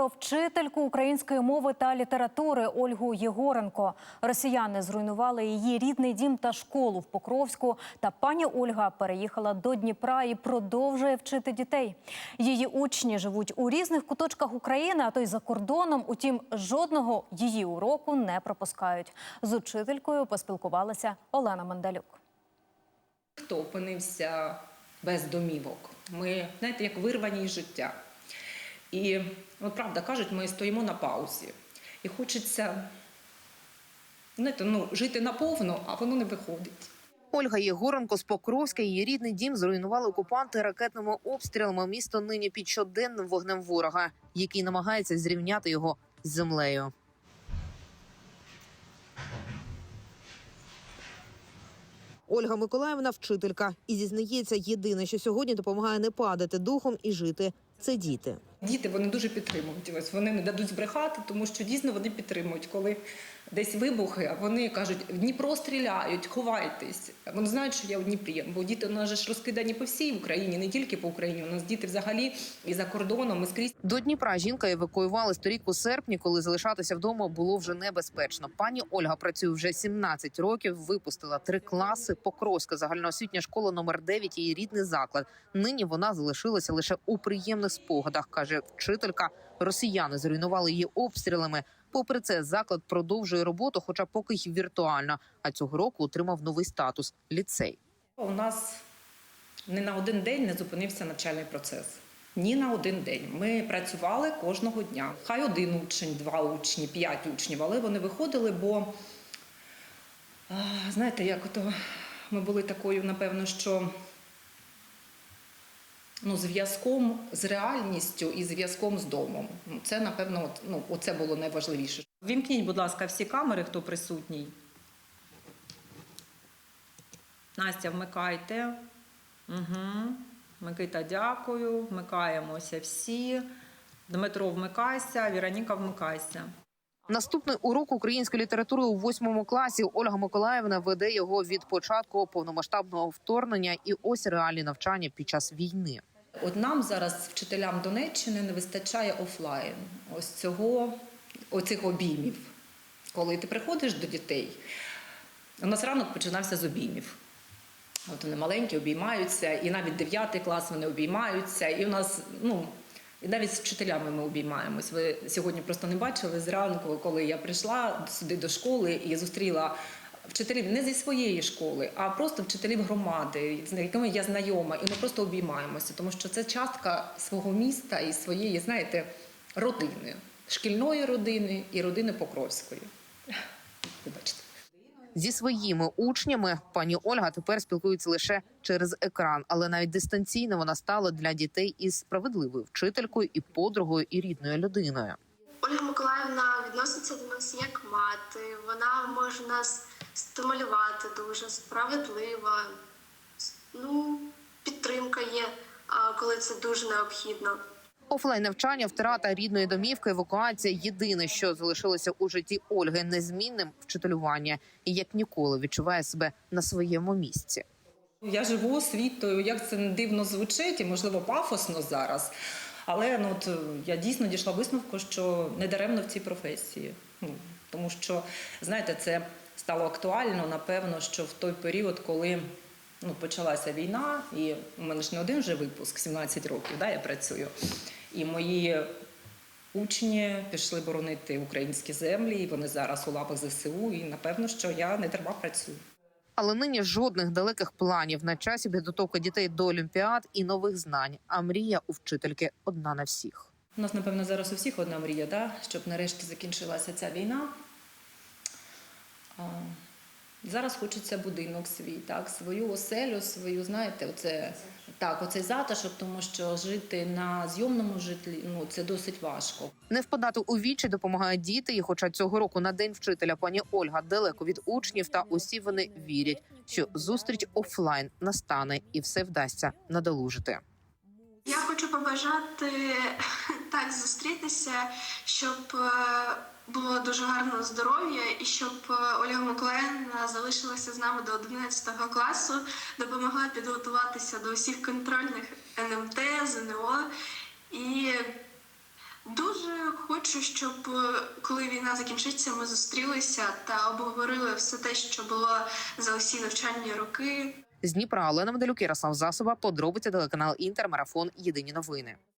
про вчительку української мови та літератури Ольгу Єгоренко. Росіяни зруйнували її рідний дім та школу в Покровську. Та пані Ольга переїхала до Дніпра і продовжує вчити дітей. Її учні живуть у різних куточках України, а то й за кордоном. Утім, жодного її уроку не пропускають. З учителькою поспілкувалася Олена Мандалюк. Хто опинився без домівок? Ми, знаєте, як вирвані життя. І от правда кажуть, ми стоїмо на паузі. І хочеться знаєте, ну, жити наповну, а воно не виходить. Ольга Єгоренко з Покровська, її рідний дім зруйнували окупанти ракетними обстрілами. Місто нині під щоденним вогнем ворога, який намагається зрівняти його з землею. Ольга Миколаївна вчителька і зізнається, єдине, що сьогодні допомагає не падати духом і жити. Це діти. Діти вони дуже підтримують. Ось вони не дадуть збрехати, тому що дійсно вони підтримують, коли десь вибухи, а вони кажуть, в Дніпро стріляють, ховайтесь. Вони знають, що я в Дніпрі, бо діти у нас ж розкидані по всій Україні, не тільки по Україні. У нас діти взагалі і за кордоном, і скрізь. До Дніпра жінка евакуювали торік у серпні, коли залишатися вдома було вже небезпечно. Пані Ольга працює вже 17 років. Випустила три класи. Покровська загальноосвітня школа номер 9 Її рідний заклад. Нині вона залишилася лише у приємних спогадах, каже вчителька. Росіяни зруйнували її обстрілами. Попри це, заклад продовжує роботу, хоча поки й віртуально. А цього року отримав новий статус ліцей. У нас ні на один день не зупинився навчальний процес. Ні на один день. Ми працювали кожного дня. Хай один учень, два учні, п'ять учнів, але вони виходили, бо знаєте, як ото ми були такою, напевно, що ну, зв'язком з реальністю і зв'язком з домом. Ну, Це, напевно, от, ну, оце було найважливіше. Вімкніть, будь ласка, всі камери, хто присутній. Настя, вмикайте. Угу. Микита, дякую. Вмикаємося всі. Дмитро, вмикайся, Віроніка, вмикайся. Наступний урок української літератури у восьмому класі Ольга Миколаївна веде його від початку повномасштабного вторгнення і ось реальні навчання під час війни. От нам зараз, вчителям Донеччини, не вистачає офлайн. Ось цього, оцих обіймів. Коли ти приходиш до дітей, у нас ранок починався з обіймів. От вони маленькі, обіймаються, і навіть 9 клас вони обіймаються. І у нас, ну, і навіть з вчителями ми обіймаємось. Ви сьогодні просто не бачили зранку, коли я прийшла сюди до школи і зустріла вчителів не зі своєї школи, а просто вчителів громади, з якими я знайома, і ми просто обіймаємося, тому що це частка свого міста і своєї, знаєте, родини, шкільної родини і родини Покровської. Вибачте. Зі своїми учнями пані Ольга тепер спілкується лише через екран, але навіть дистанційно вона стала для дітей із справедливою вчителькою і подругою і рідною людиною. Ольга Миколаївна відноситься до нас як мати. Вона може нас стимулювати дуже справедлива. Ну, підтримка є, а, коли це дуже необхідно. Офлайн навчання, втрата рідної домівки, евакуація єдине, що залишилося у житті Ольги незмінним вчителювання, і як ніколи відчуває себе на своєму місці. Я живу освітою, як це не дивно звучить, і можливо пафосно зараз. Але ну, от, е, я дійсно дійшла висновку, що не даремно в цій професії. Ну, тому що, знаєте, це стало актуально, напевно, що в той період, коли ну, почалася війна, і у мене ж не один вже випуск, 17 років, да, я працюю. І мої учні пішли боронити українські землі, і вони зараз у лапах ЗСУ. І напевно, що я не дарма працюю. Але нині жодних далеких планів на часі підготовка дітей до олімпіад і нових знань. А мрія у вчительки одна на всіх. У нас, напевно, зараз у всіх одна мрія, да? щоб нарешті закінчилася ця війна. Зараз хочеться будинок свій, так, свою оселю, свою, знаєте, оце, так, оцей затишок, тому що жити на зйомному житлі ну, це досить важко. Не впадати у вічі допомагають діти. І хоча цього року на день вчителя пані Ольга далеко від учнів, та усі вони вірять, що зустріч офлайн настане і все вдасться надолужити. Я хочу побажати так зустрітися, щоб е, було дуже гарне здоров'я і щоб е, Ольга Миколаївна залишилася з нами до 11 класу, допомогла підготуватися до усіх контрольних НМТ, ЗНО. І дуже хочу, щоб е, коли війна закінчиться, ми зустрілися та обговорили все те, що було за усі навчальні роки. З Дніпра Олена Медалюк, Ярослав Засоба, подробиці телеканал Інтер, марафон. Єдині новини.